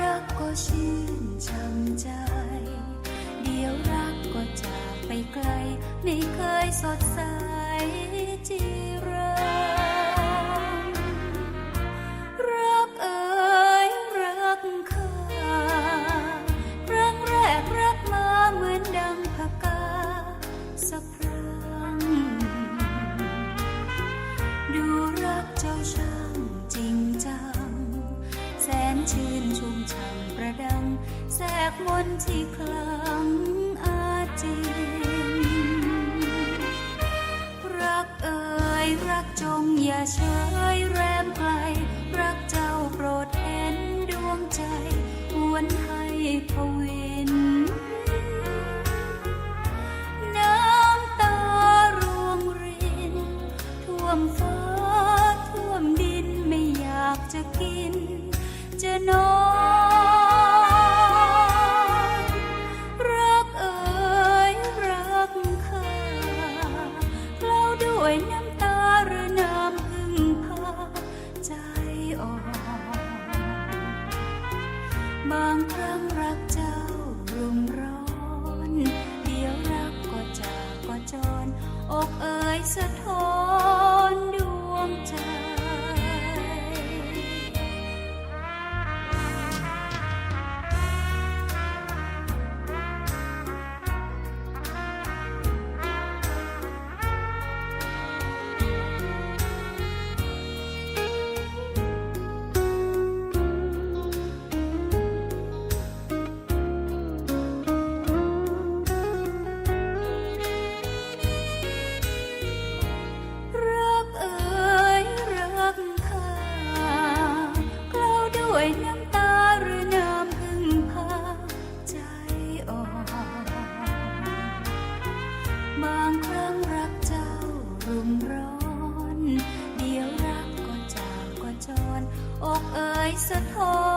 รักก็ชื่นช่ำใจ เดี๋ยวรักก็จากไปไกล ไม่เคยสดใสจริง นชื่นชุ่มช่ำประดัง แทรกมนที่คลังอาจินรักเอ่ยรักจงอย่าเฉยแรมไกล รักเจ้าโปรดเห็นดวงใจควรให้พวิ ด้วยน้ำตาหรือน้ำพึ่งพาใจอ่อนบางครั้งรักเจ้ารุมร้อน เดี๋ยวรักก็จากก็จรอกเอ่ยสะท้อน บางครั้งรักเจ้ารุมร้อน เดี๋ยวรักก็จากก็จรอกเอ่ยสะท้อน